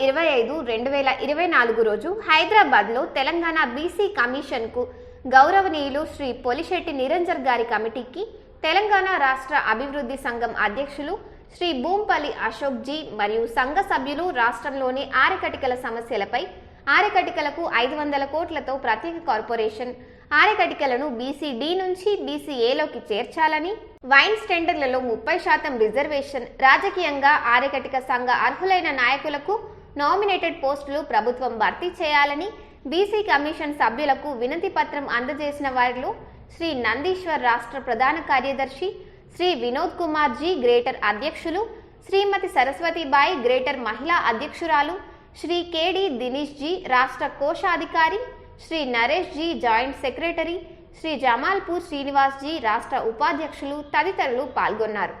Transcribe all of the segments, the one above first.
ఇరవై ఐదు రెండు వేల ఇరవై నాలుగు రోజు హైదరాబాద్లో తెలంగాణ బీసీ కమిషన్కు గౌరవనీయులు శ్రీ పొలిశెట్టి నిరంజర్ గారి కమిటీకి తెలంగాణ రాష్ట్ర అభివృద్ధి సంఘం అధ్యక్షులు శ్రీ భూంపల్లి అశోక్ జీ మరియు సంఘ సభ్యులు రాష్ట్రంలోని ఆరకటికల సమస్యలపై ఆరకటికలకు ఐదు వందల కోట్లతో ప్రత్యేక కార్పొరేషన్ ఆరకటికలను బీసీ డి నుంచి బీసీ ఏలోకి చేర్చాలని వైన్స్ టెండర్లలో ముప్పై శాతం రిజర్వేషన్ రాజకీయంగా ఆరకటిక సంఘ అర్హులైన నాయకులకు నామినేటెడ్ పోస్టులు ప్రభుత్వం భర్తీ చేయాలని బీసీ కమిషన్ సభ్యులకు వినతి పత్రం అందజేసిన వారిలో శ్రీ నందీశ్వర్ రాష్ట్ర ప్రధాన కార్యదర్శి శ్రీ వినోద్ కుమార్ జీ గ్రేటర్ అధ్యక్షులు శ్రీమతి సరస్వతిబాయి గ్రేటర్ మహిళా అధ్యక్షురాలు శ్రీ కేడి దినేష్ జీ రాష్ట్ర కోశాధికారి శ్రీ నరేష్ జీ జాయింట్ సెక్రటరీ శ్రీ జమాల్పూర్ శ్రీనివాస్ జీ రాష్ట్ర ఉపాధ్యక్షులు తదితరులు పాల్గొన్నారు.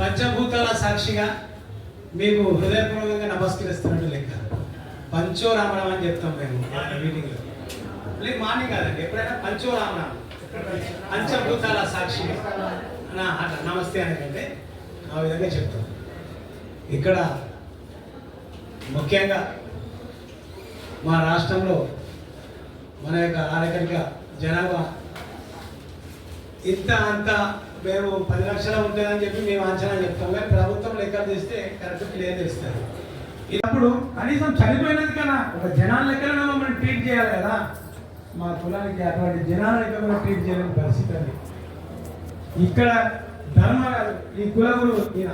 పంచభూతాల సాక్షిగా మీకు హృదయపూర్వకంగా నమస్కరిస్తున్నట్టు లెక్క. పంచోరామరామ అని చెప్తాం మేము మీటింగ్లో. లేదు మార్నింగ్ కాదండి. ఎప్పుడైనా పంచోరామరామ పంచభూతాల సాక్షిగా నా అట్లా నమస్తే అంటే ఆ విధంగా చెప్తాం. ఇక్కడ ముఖ్యంగా మా రాష్ట్రంలో మన యొక్క ఆరకరిక జనాభా ఇంత అంత మేము పది లక్షలు ఉంటుందని చెప్పి మేము అంచనా చెప్తాం. కానీ ప్రభుత్వం లెక్కలు తీస్తే కరెక్ట్ క్లియర్ చేస్తారు. ఇప్పుడు కనీసం చనిపోయినది కదా ఒక జనాల లెక్కలను మనం ట్రీట్ చేయాలి కదా. మా కులానికి అటువంటి జనాల మనం ట్రీట్ చేయలేని పరిస్థితి అది. ఇక్కడ ధర్మ ఈ కులగురు ఈయన.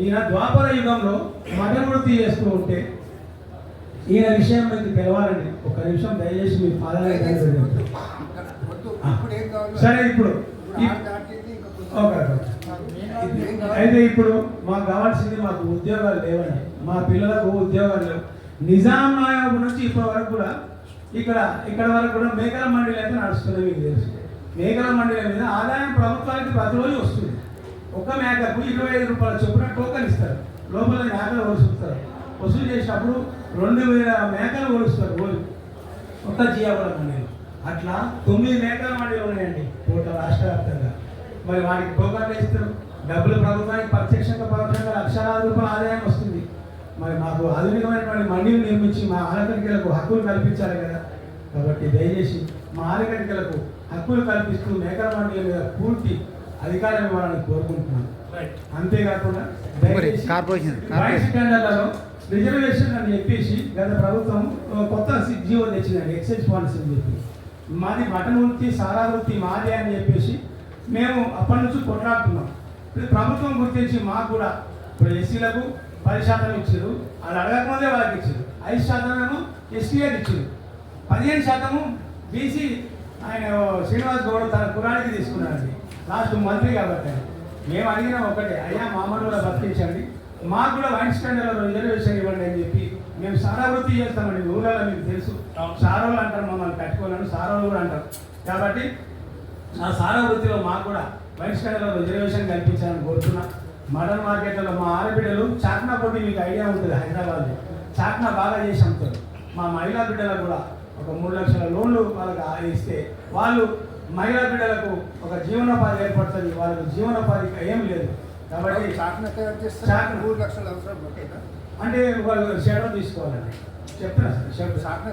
ఈయన ద్వాపర యుగంలో మటన్ వృత్తి చేస్తూ ఉంటే ఈయన విషయం మీకు తెలవాలండి. ఒక నిమిషం దయచేసి మీ పాదాలు సరే ఇప్పుడు. అయితే ఇప్పుడు మాకు కావాల్సింది మాకు ఉద్యోగాలు లేవండి మా పిల్లలకు ఉద్యోగాలు లేవు. నిజాం నాయబు నుంచి ఇప్పటి వరకు కూడా ఇక్కడ ఇక్కడ వరకు కూడా మేకల మండలి అయితే నడుస్తుంది మీకు తెలుసు. మేకల మండలి మీద ఆదాయం ప్రభుత్వానికి ప్రతిరోజు వస్తుంది. ఒక మేకకు ఇరవై ఐదు రూపాయల చొప్పున టోకన్ ఇస్తారు. లోపల మేకలు వసూలుతారు వసూలు చేసినప్పుడు రెండు వేల మేకలు కొలుస్తారు రోజు. ఒక జీవాల మండలి. అట్లా తొమ్మిది మండలి ఉన్నాయండి టోటల్ రాష్ట్ర వ్యాప్తంగా. మరి వాటికి టోకన్లు ఇస్తారు డబ్బులు ప్రభుత్వానికి ప్రత్యక్షంగా పరోక్షంగా లక్షలాది రూపాయల ఆదాయం వస్తుంది. మరి మాకు ఆధునికమైనటువంటి మండిని నిర్మించి మా ఆలకడికలకు హక్కులు కల్పించాలి కదా. కాబట్టి దయచేసి మా ఆలకడికలకు హక్కులు కల్పిస్తూ మేకల మండలి మీద పూర్తి అధికారం ఇవ్వాలని కోరుకుంటున్నాను. అంతేకాకుండా రిజర్వేషన్ అని చెప్పేసి గత ప్రభుత్వం కొత్త జీవో తెచ్చిందండి ఎక్సైజ్ పాలసీ అని చెప్పి. మాది మటన్ వృత్తి సారా వృత్తి మాదే అని చెప్పేసి మేము అప్పటి నుంచి కొట్లాడుతున్నాం. ప్రభుత్వం గుర్తించి మాకు కూడా ఇప్పుడు ఎస్సీలకు పది శాతం ఇచ్చారు అది అడగకముందే వాళ్ళకి ఇచ్చారు. ఐదు శాతం ఏమో ఎస్టీఏకి ఇచ్చారు. పదిహేను శాతము బీసీ ఆయన శ్రీనివాస్ గౌడ్ తన కులానికి తీసుకున్నారండి. లాస్ట్ మంత్రి కాబట్టి మేము అడిగినా ఒకటే అయ్యా మామూలు కూడా బతికించండి. మాకు కూడా వైన్ స్టాండర్లో రిజర్వేషన్ ఇవ్వండి అని చెప్పి మేము సారా వృత్తి చేస్తామండి. ఊళ్ళలో మీకు తెలుసు. సారోలు అంటారు మమ్మల్ని కట్టుకోవాలని సారోలు కూడా అంటారు. కాబట్టి ఆ సారా వృత్తిలో మాకు కూడా స్టాండర్లో రిజర్వేషన్ కల్పించాలని కోరుతున్నా. మటన్ మార్కెట్లలో మా ఆడబిడ్డలు చాక్నా పొట్టి మీకు ఐడియా ఉంటుంది హైదరాబాద్లో. చాక్నా బాగా చేసి అమ్ముతారు మా మహిళా బిడ్డలకు కూడా ఒక మూడు లక్షల లోన్లు వాళ్ళకి ఆ- ఇస్తే వాళ్ళు మహిళా బిడ్డలకు ఒక జీవనోపాధి ఏర్పడుతుంది. వాళ్ళకు జీవనోపాధి ఏం లేదు. కాబట్టి చాట్న చేస్తే చాట్న. మూడు లక్షల అవసరం? అంటే వాళ్ళు షెడర్ తీసుకోవాలండి.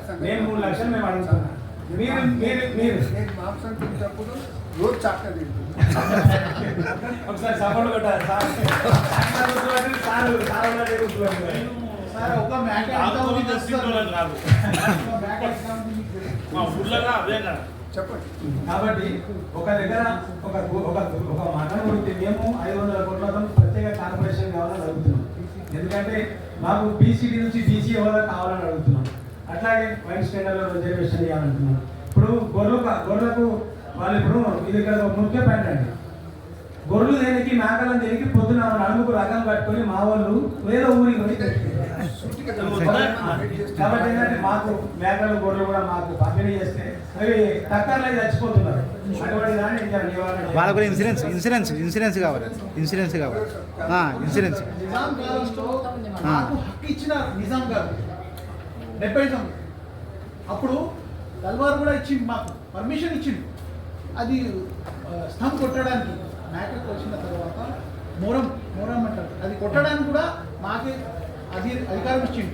సంగతి. నేను మూడు లక్షలు మేము అడుగుతున్నాం. మీరు మీరు మీరు. నేను మాంసం తింటప్పుడు రోజు తింటున్నాను ఒకసారి సపోర్ట్ కొట్టాలి సార్. సార్ సార్ ఒక మ్యాట్. చెప్పండి. కాబట్టి ఒక దగ్గర ఒక ఒక ఒక మటన్ మేము ఐదు వందల కోట్లతో ప్రత్యేక ఎందుకంటే మాకు బీసీడీ నుంచి బీసీ ఎవరో కావాలని అడుగుతున్నాం. అట్లాగే వైన్ స్టాండర్లో రిజర్వేషన్ ఇవ్వాలంటున్నాం ఇప్పుడు గొర్రెలు గొర్రెలకు వాళ్ళు ఇప్పుడు ఇది ఇక్కడ ఒక ముఖ్య పాయింట్ అండి. గొర్రెలు దేనికి మేకలను దేనికి పొద్దున నడుముకు రకం కట్టుకొని మా వాళ్ళు వేరే ఊరికి. సూటిగా కాబట్టి ఏంటంటే మాకు మేకలు గొర్రెలు కూడా మాకు పంపిణీ చేస్తే కూడా ఇన్సూరెన్స్ ఇన్సూరెన్స్ ఇన్సూరెన్స్ కావాలి ఇన్సూరెన్స్ కావాలి. ఇన్సూరెన్స్. ఇచ్చిన నిజాం గారు డెబ్బై అప్పుడు తల్వార్ కూడా ఇచ్చింది మాకు పర్మిషన్ ఇచ్చింది అది స్తంభ్ కొట్టడానికి. మేకకు వచ్చిన తర్వాత మోరం మోరం అంటారు. అది కొట్టడానికి కూడా మాకే అది అధికారం ఇచ్చింది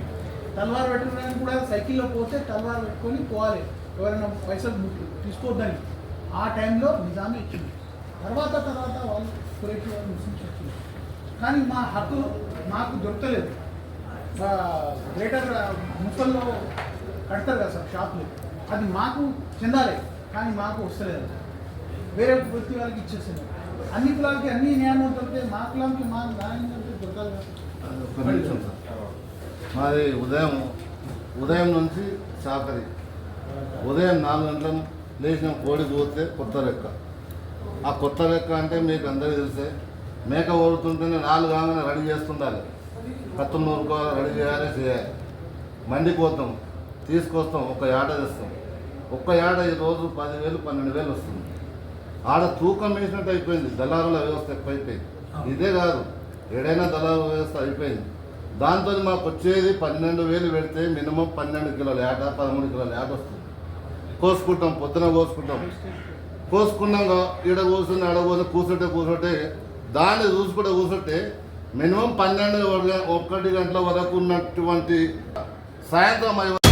తలవారు పెట్టడానికి కూడా సైకిల్లో పోతే తల్వార్ పెట్టుకొని పోవాలి. ఎవరైనా పైసలు ము- తీసుకోవద్దని. ఆ టైంలో నిజామే ఇచ్చింది. తర్వాత తర్వాత వాళ్ళు కురేషి వాళ్ళు ముస్లింస్ వచ్చింది కానీ మా హక్కు మాకు దొరకలేదు. గ్రేటర్ ముసల్లో కడతారు కదా సార్ షాపులు. అది మాకు చెందాలి కానీ మాకు వస్తలేదు. వేరే వృత్తి వాళ్ళకి ఇచ్చేసింది అన్ని కులాలకి అన్ని న్యాయం దొరికితే మా కులానికి మా న్యాయం దొరికితే దొరకాలి కదా. సార్. మాది ఉదయం ఉదయం నుంచి చాకరి ఉదయం నాలుగు గంటల లేచిన కోడి పోతే కొత్త లెక్క. ఆ కొత్త లెక్క అంటే మీకు అందరికీ తెలిసే మేక ఓడుతుంటేనే నాలుగు కాగానే రెడీ చేస్తుండాలి. కత్తులు నూరుకోవాలి రెడీ చేయాలి చేయాలి. మండికి పోతాం తీసుకొస్తాం ఒక ఏట తెస్తాం. ఒక్క ఏట ఈ రోజు పదివేలు పన్నెండు వేలు వస్తుంది. ఆడ తూకం వేసినట్టు అయిపోయింది దళారుల వ్యవస్థ ఎక్కువైపోయింది. ఇదే కాదు ఏడైనా దళారుల వ్యవస్థ అయిపోయింది. దాంతో మాకు వచ్చేది పన్నెండు వేలు పెడితే మినిమం పన్నెండు కిలోల ఏట పదమూడు కిలోల ఏట వస్తుంది. కోసుకుంటాం పొద్దున కోసుకుంటాం. కోసుకున్నాక ఈడ కూర్చుని ఆడ కూర్చొని కూర్చుంటే కూర్చుంటే దాన్ని చూసుకుంటే కూర్చుంటే మినిమం పన్నెండు ఒకటి గంటల వరకు ఉన్నటువంటి సాయంత్రం